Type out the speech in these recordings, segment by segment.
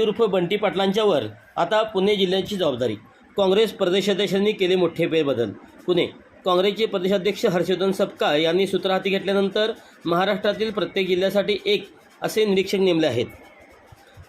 उर्फ बंटी पाटलांच्यावर आता पुणे जिल्ह्याची जबाबदारी. काँग्रेस प्रदेशाध्यक्षांनी केले मोठे फेरबदल. पुणे काँग्रेसचे प्रदेशाध्यक्ष हर्षवर्धन सपकाळ यांनी सूत्र हाती घेतल्यानंतर महाराष्ट्रातील प्रत्येक जिल्ह्यासाठी एक असे निरीक्षक नेमले आहेत.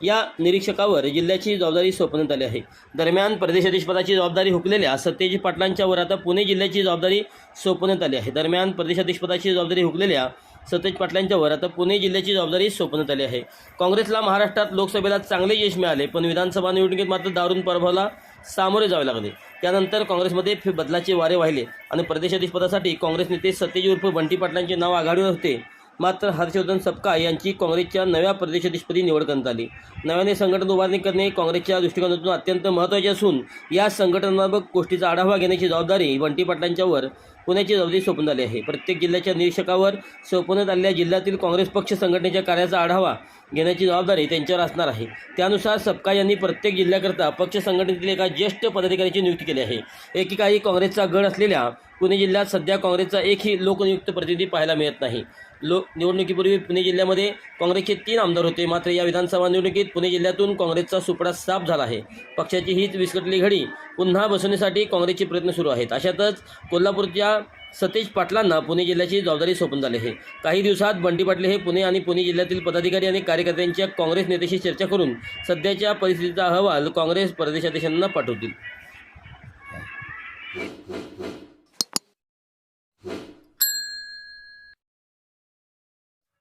या निरीक्षकावर जिल्ह्याची जबाबदारी सोपवण्यात आली आहे. दरम्यान प्रदेशाधीशपदाची जबाबदारी हुकलेल्या सत्यजी पाटलांच्यावर आता पुणे जिल्ह्याची जबाबदारी सोपवण्यात आली आहे. दरम्यान प्रदेशाधीशपदाची जबाबदारी हुकलेल्या सतेज पाटलांच्या वर आता पुणे जिल्ह्याची जबाबदारी सोपवण्यात आली आहे. काँग्रेसला महाराष्ट्रात लोकसभेला चांगले यश मिळाले पण विधानसभा निवडणुकीत मात्र दारुण पराभवाला सामोरे जावे लागले. त्यानंतर काँग्रेसमध्ये फे- बदलाचे वारे वाहिले आणि प्रदेशाधीशपदासाठी काँग्रेस नेते सतेज उर्फ बंटी पाटलांचे नाव आघाडीवर होते. मात्र हर्षवर्धन सपका यांची काँग्रेसच्या नव्या प्रदेशाधीशपदी निवड करण्यात आली. नव्याने संघटन उभारणी करणे काँग्रेसच्या दृष्टिकोनातून अत्यंत महत्त्वाचे असून या संघटनात्मक गोष्टीचा आढावा घेण्याची जबाबदारी बंटी पाटलांच्यावर पुण्याची जबाबदारी सोपवण्यात आली आहे. प्रत्येक जिल्ह्याच्या निरीक्षकावर सोपवण्यात आलेल्या जिल्ह्यातील काँग्रेस पक्ष संघटनेच्या कार्याचा आढावा घेण्याची जबाबदारी त्यांच्यावर असणार आहे. त्यानुसार सपकाळ यांनी प्रत्येक जिल्ह्याकरता पक्ष संघटनेतील एका ज्येष्ठ पदाधिकाऱ्याची नियुक्ती केली आहे. एकेकाळी काँग्रेसचा गड असलेल्या पुणे जिल्ह्यात सध्या काँग्रेसचा एकही लोकनियुक्त प्रतिनिधी पाहायला मिळत नाही. लो निवडणुकीपूर्वी पुणे जिल्ह्यामध्ये काँग्रेसचे तीन आमदार होते. मात्र या विधानसभा निवडणुकीत पुणे जिल्ह्यातून काँग्रेसचा सुपडा साफ झाला आहे. पक्षाची हीच विस्कटली घडी पुन्हा बसवण्यासाठी काँग्रेसचे प्रयत्न सुरू आहेत. अशातच कोल्हापूरच्या सतीश पाटलांना पुणे जिल्ह्याची जबाबदारी सोपून झाली आहे. काही दिवसात बंटी पाटले हे पुणे आणि पुणे जिल्ह्यातील पदाधिकारी आणि कार्यकर्त्यांच्या काँग्रेस नेत्याशी चर्चा करून सध्याच्या परिस्थितीचा अहवाल काँग्रेस प्रदेशाध्यक्षांना पाठवतील.